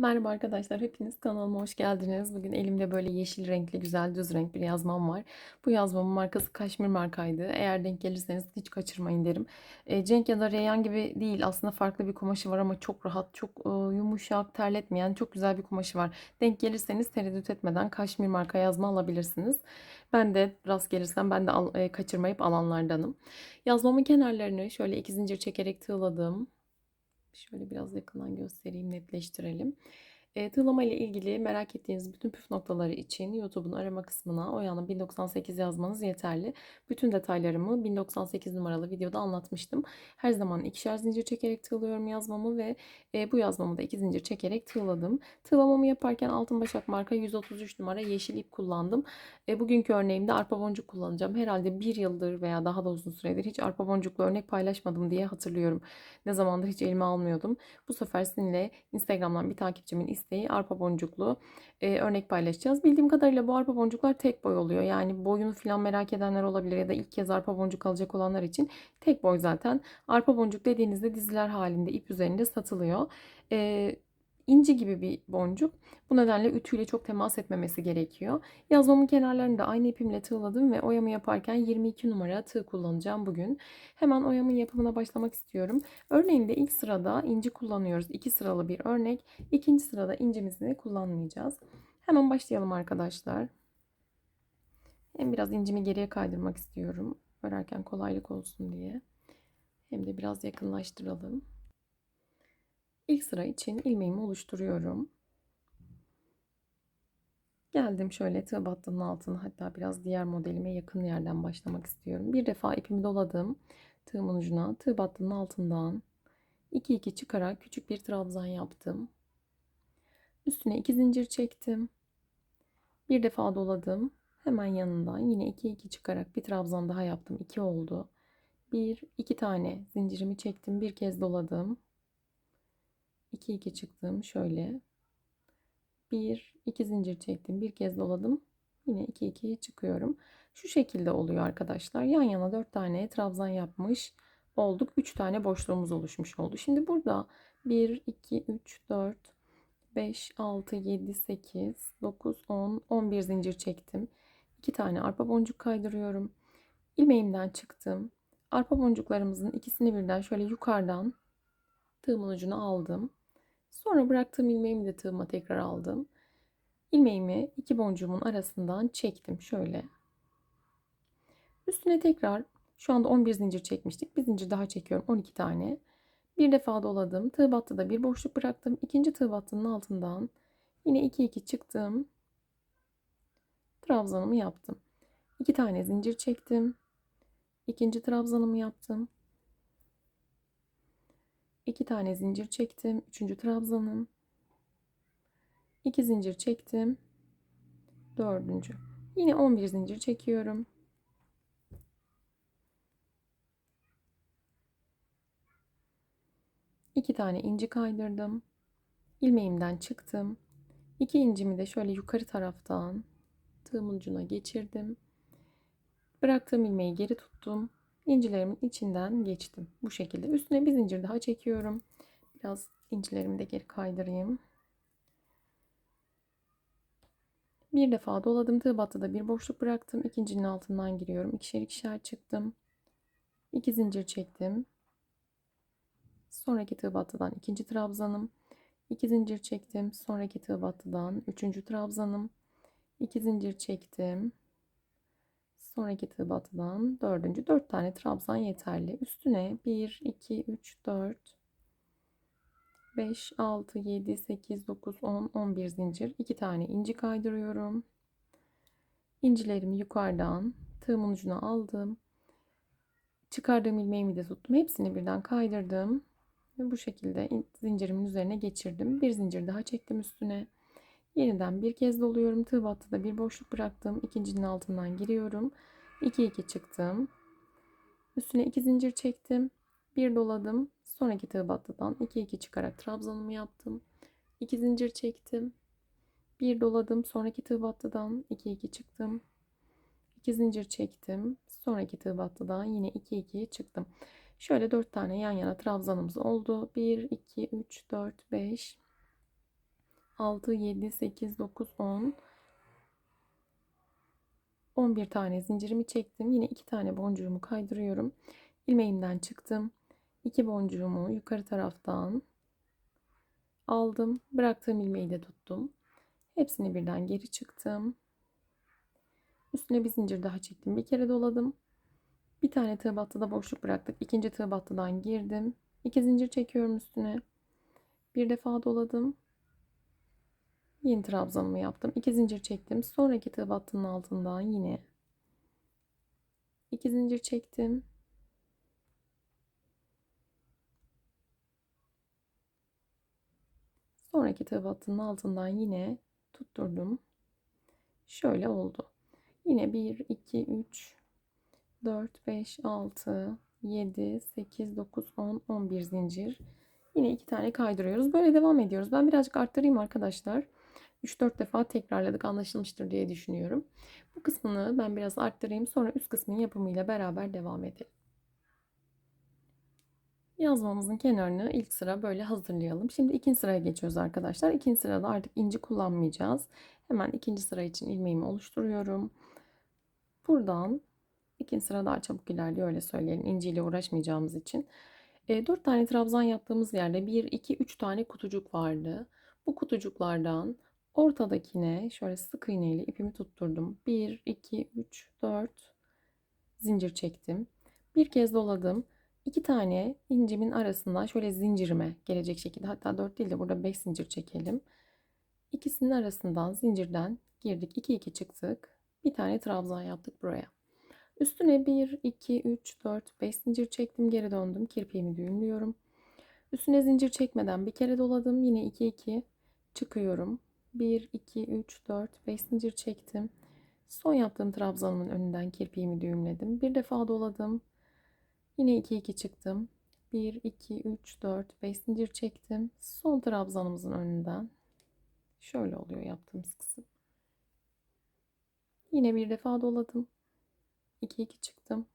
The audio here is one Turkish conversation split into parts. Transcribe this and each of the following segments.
Merhaba arkadaşlar, hepiniz kanalıma hoş geldiniz. Bugün elimde böyle yeşil renkli güzel düz renk bir yazmam var. Bu yazmamın markası Kaşmir markaydı. Eğer denk gelirseniz hiç kaçırmayın derim. E, Cenk ya da Reyhan gibi değil aslında farklı bir kumaşı var ama çok rahat, çok e, yumuşak, terletmeyen çok güzel bir kumaşı var. Denk gelirseniz tereddüt etmeden Kaşmir marka yazma alabilirsiniz. Ben de rast gelirsem ben de al, e, kaçırmayıp alanlardanım. Yazmamın kenarlarını şöyle iki zincir çekerek tığladım. Şöyle biraz yakından göstereyim, netleştirelim. E, tığlama ile ilgili merak ettiğiniz bütün püf noktaları için YouTube'un arama kısmına Oya'nın 1098 yazmanız yeterli. Bütün detaylarımı 1098 numaralı videoda anlatmıştım. Her zaman ikişer zincir çekerek tığlıyorum yazmamı ve e, bu yazmamı da iki zincir çekerek tığladım. Tığlamamı yaparken Altın Başak marka 133 numara yeşil ip kullandım. E, bugünkü örneğimde arpa boncuk kullanacağım. Herhalde bir yıldır veya daha da uzun süredir hiç arpa boncuklu örnek paylaşmadım diye hatırlıyorum. Ne zamandır hiç elime almıyordum. Bu sefer sizinle Instagram'dan bir takipçimin isteği arpa boncuklu e, örnek paylaşacağız. Bildiğim kadarıyla bu arpa boncuklar tek boy oluyor. Yani boyunu falan merak edenler olabilir ya da ilk kez arpa boncuk alacak olanlar için tek boy zaten. Arpa boncuk dediğinizde diziler halinde ip üzerinde satılıyor. E, inci gibi bir boncuk. Bu nedenle ütüyle çok temas etmemesi gerekiyor. Yazmamın kenarlarını da aynı ipimle tığladım ve oyamı yaparken 22 numara tığ kullanacağım bugün. Hemen oyamın yapımına başlamak istiyorum. Örneğinde ilk sırada inci kullanıyoruz. İki sıralı bir örnek. İkinci sırada incimizi kullanmayacağız. Hemen başlayalım arkadaşlar. Hem biraz incimi geriye kaydırmak istiyorum. Örerken kolaylık olsun diye. Hem de biraz yakınlaştıralım. İlk sıra için ilmeğimi oluşturuyorum. Geldim şöyle tığ battının altına hatta biraz diğer modelime yakın yerden başlamak istiyorum. Bir defa ipimi doladım tığımın ucuna tığ battının altından 2 2 çıkarak küçük bir trabzan yaptım. Üstüne 2 zincir çektim. Bir defa doladım. Hemen yanından yine 2 2 çıkarak bir trabzan daha yaptım. 2 oldu. 1 2 tane zincirimi çektim. Bir kez doladım. 2 2 çıktım şöyle. 1 2 zincir çektim. Bir kez doladım. Yine 2 2 çıkıyorum. Şu şekilde oluyor arkadaşlar. Yan yana 4 tane trabzan yapmış olduk. 3 tane boşluğumuz oluşmuş oldu. Şimdi burada 1 2 3 4 5 6 7 8 9 10 11 zincir çektim. 2 tane arpa boncuk kaydırıyorum. İlmeğimden çıktım. Arpa boncuklarımızın ikisini birden şöyle yukarıdan tığımın ucuna aldım. Sonra bıraktığım ilmeğimi de tığıma tekrar aldım. İlmeğimi iki boncuğumun arasından çektim şöyle. Üstüne tekrar şu anda 11 zincir çekmiştik. Bir zincir daha çekiyorum 12 tane. Bir defa doladım. Tığ battıda bir boşluk bıraktım. İkinci tığ battının altından yine 2 2 çıktım. Trabzanımı yaptım. 2 tane zincir çektim. İkinci trabzanımı yaptım. 2 tane zincir çektim. Üçüncü trabzanım. 2 zincir çektim. Dördüncü. Yine 11 zincir çekiyorum. İki tane inci kaydırdım. ilmeğimden çıktım. İki incimi de şöyle yukarı taraftan tığımın ucuna geçirdim. Bıraktığım ilmeği geri tuttum incilerimin içinden geçtim. Bu şekilde. Üstüne bir zincir daha çekiyorum. Biraz incilerimi de geri kaydırayım. Bir defa doladım. Tığ battıda bir boşluk bıraktım. İkincinin altından giriyorum. İkişer ikişer çıktım. İki zincir çektim. Sonraki tığ battıdan ikinci trabzanım. İki zincir çektim. Sonraki tığ battıdan üçüncü trabzanım. İki zincir çektim. Sonraki tığ batıdan dördüncü dört tane trabzan yeterli. Üstüne 1, 2, 3, 4, 5, 6, 7, 8, 9, 10, 11 zincir. 2 tane inci kaydırıyorum. İncilerimi yukarıdan tığımın ucuna aldım. Çıkardığım ilmeğimi de tuttum. Hepsini birden kaydırdım. Ve bu şekilde zincirimin üzerine geçirdim. Bir zincir daha çektim üstüne. Yeniden bir kez doluyorum. Tığ battıda bir boşluk bıraktım. İkincinin altından giriyorum. 2 2 çıktım. Üstüne 2 zincir çektim. Bir doladım. Sonraki tığ battıdan 2 2 çıkarak trabzanımı yaptım. 2 zincir çektim. Bir doladım. Sonraki tığ battıdan 2 2 çıktım. 2 zincir çektim. Sonraki tığ battıdan yine 2 2 çıktım. Şöyle 4 tane yan yana trabzanımız oldu. 1 2 3 4 5 6, 7, 8, 9, 10. 11 tane zincirimi çektim. Yine 2 tane boncuğumu kaydırıyorum. İlmeğimden çıktım. 2 boncuğumu yukarı taraftan aldım. Bıraktığım ilmeği de tuttum. Hepsini birden geri çıktım. Üstüne bir zincir daha çektim. Bir kere doladım. Bir tane tığ battıda boşluk bıraktık. İkinci tığ battıdan girdim. İki zincir çekiyorum üstüne. Bir defa doladım. Yeni trabzanımı yaptım. İki zincir çektim. Sonraki tığ altından yine iki zincir çektim. Sonraki tığ altından yine tutturdum. Şöyle oldu. Yine 1, 2, 3, 4, 5, 6, 7, 8, 9, 10, 11 zincir. Yine iki tane kaydırıyoruz. Böyle devam ediyoruz. Ben birazcık arttırayım arkadaşlar. 3-4 defa tekrarladık anlaşılmıştır diye düşünüyorum. Bu kısmını ben biraz arttırayım. Sonra üst kısmın yapımıyla beraber devam edelim. Yazmamızın kenarını ilk sıra böyle hazırlayalım. Şimdi ikinci sıraya geçiyoruz arkadaşlar. İkinci sırada artık inci kullanmayacağız. Hemen ikinci sıra için ilmeğimi oluşturuyorum. Buradan ikinci sıra daha çabuk ilerliyor öyle söyleyelim. İnciyle uğraşmayacağımız için. E, 4 tane trabzan yaptığımız yerde 1, 2, 3 tane kutucuk vardı. Bu kutucuklardan ortadakine şöyle sık iğne ile ipimi tutturdum. 1, 2, 3, 4 zincir çektim. Bir kez doladım. 2 tane incimin arasından şöyle zincirime gelecek şekilde hatta 4 değil de burada 5 zincir çekelim. İkisinin arasından zincirden girdik. 2 2 çıktık. Bir tane trabzan yaptık buraya. Üstüne 1 2 3 4 5 zincir çektim. Geri döndüm. Kirpiğimi düğümlüyorum. Üstüne zincir çekmeden bir kere doladım. Yine 2 2 çıkıyorum. 1 2 3 4 5 zincir çektim. Son yaptığım trabzanımın önünden kirpiğimi düğümledim. Bir defa doladım. Yine 2 2 çıktım. 1 2 3 4 5 zincir çektim. Son trabzanımızın önünden şöyle oluyor yaptığımız kısım. Yine bir defa doladım. 2 2 çıktım.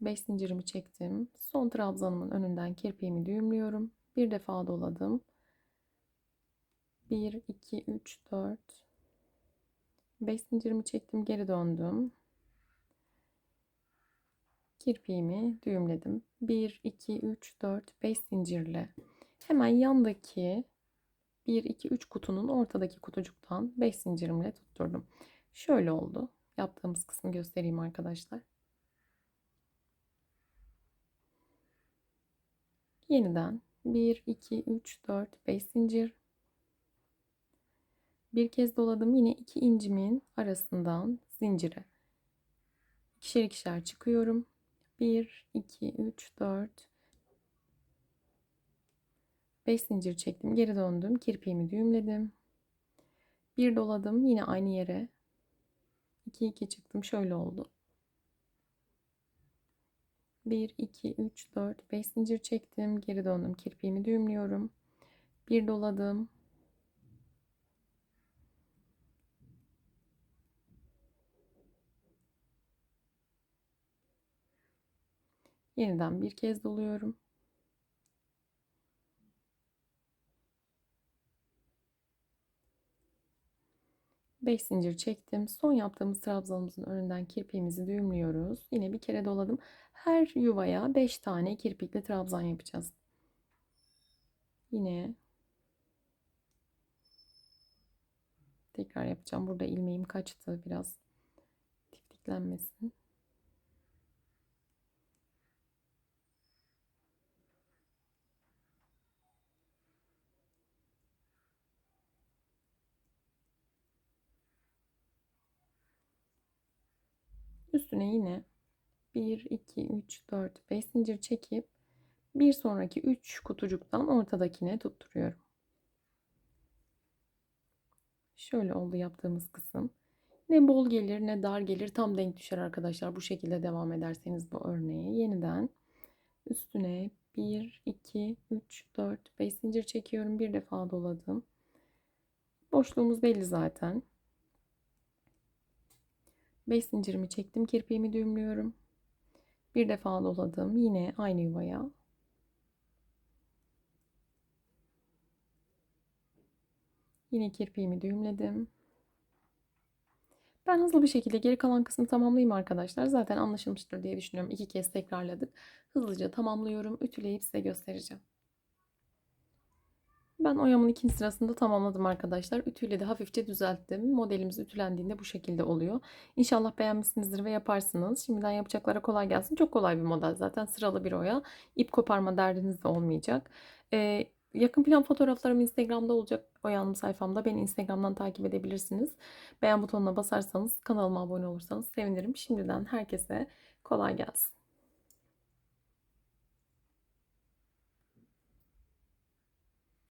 5 zincirimi çektim. Son trabzanımın önünden kirpiğimi düğümlüyorum. Bir defa doladım. 1 2 3 4 5 zincirimi çektim, geri döndüm. Kirpiğimi düğümledim. 1 2 3 4 5 zincirle hemen yandaki 1 2 3 kutunun ortadaki kutucuktan 5 zincirimle tutturdum. Şöyle oldu. Yaptığımız kısmı göstereyim arkadaşlar. Yeniden 1 2 3 4 5 zincir bir kez doladım. Yine iki incimin arasından zincire. İkişer ikişer çıkıyorum. 1, 2, 3, 4, 5 zincir çektim. Geri döndüm. Kirpiğimi düğümledim. Bir doladım. Yine aynı yere. 2, 2 çıktım. Şöyle oldu. 1, 2, 3, 4, 5 zincir çektim. Geri döndüm. Kirpiğimi düğümlüyorum. Bir doladım. Yeniden bir kez doluyorum. Beş zincir çektim. Son yaptığımız trabzanımızın önünden kirpiğimizi düğümlüyoruz. Yine bir kere doladım. Her yuvaya 5 tane kirpikli trabzan yapacağız. Yine tekrar yapacağım. Burada ilmeğim kaçtı biraz. Tiftiklenmesin. Üstüne yine 1, 2, 3, 4, 5 zincir çekip bir sonraki 3 kutucuktan ortadakine tutturuyorum. Şöyle oldu yaptığımız kısım. Ne bol gelir ne dar gelir tam denk düşer arkadaşlar. Bu şekilde devam ederseniz bu örneğe yeniden üstüne 1, 2, 3, 4, 5 zincir çekiyorum. Bir defa doladım. Boşluğumuz belli zaten. 5 zincirimi çektim. Kirpiğimi düğümlüyorum. Bir defa doladım. Yine aynı yuvaya. Yine kirpiğimi düğümledim. Ben hızlı bir şekilde geri kalan kısmı tamamlayayım arkadaşlar. Zaten anlaşılmıştır diye düşünüyorum. İki kez tekrarladık. Hızlıca tamamlıyorum. Ütüleyip size göstereceğim. Ben oyamın ikinci sırasında tamamladım arkadaşlar. Ütüyle de hafifçe düzelttim. Modelimiz ütülendiğinde bu şekilde oluyor. İnşallah beğenmişsinizdir ve yaparsınız. Şimdiden yapacaklara kolay gelsin. Çok kolay bir model zaten. Sıralı bir oya. İp koparma derdiniz de olmayacak. Ee, yakın plan fotoğraflarım Instagram'da olacak. Oyanım sayfamda. Beni Instagram'dan takip edebilirsiniz. Beğen butonuna basarsanız, kanalıma abone olursanız sevinirim. Şimdiden herkese kolay gelsin.